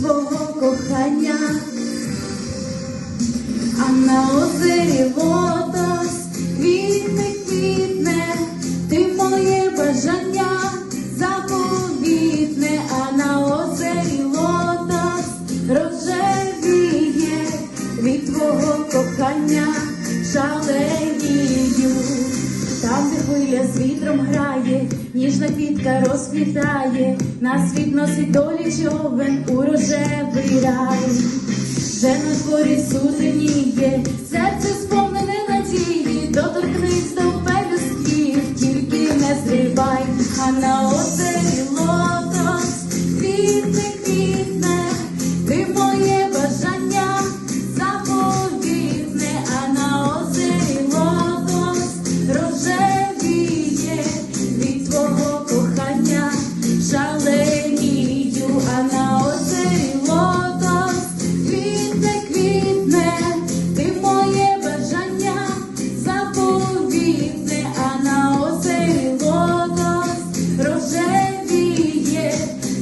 твого кохання, а на озері водос квітне, квітне, ти моє бажання заповітне, а на озері лотос рожевіє від твого кохання шаленію, там, де хвиля з вітром грає ніжна квітка розквітає, нас відносить долі човен у рожевий рай. Вже на дворі сутеніє, серце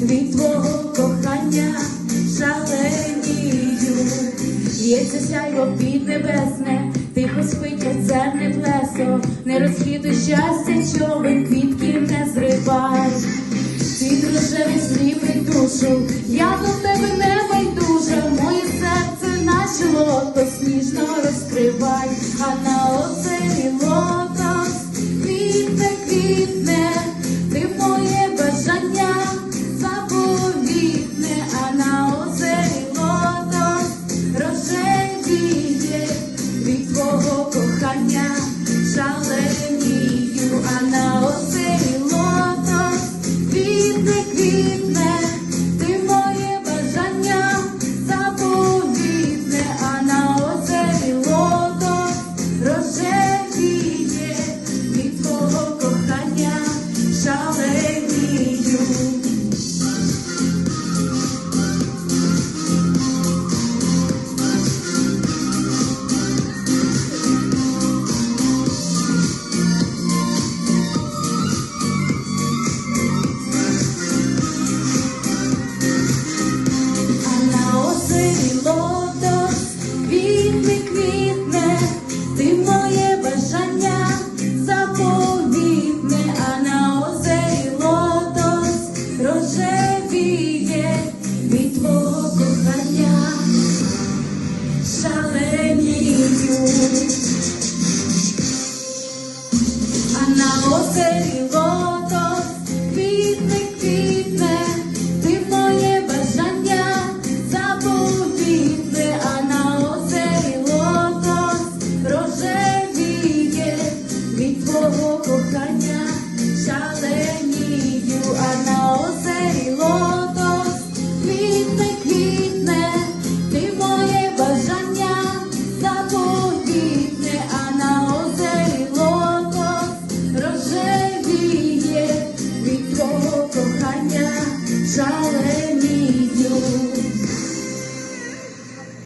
від твого кохання шаленію. Лється сяйво піднебесне, тихо спить озерне плесо, не розхитуй щастя, човен, квітки не зривай. Ці рожеві сліпить душу, я до тебе не байдужа, моє серце наче лото сніжно розкривай, а на оцей Christmas. Ανάβω σε λίγο λοιπόν salvation.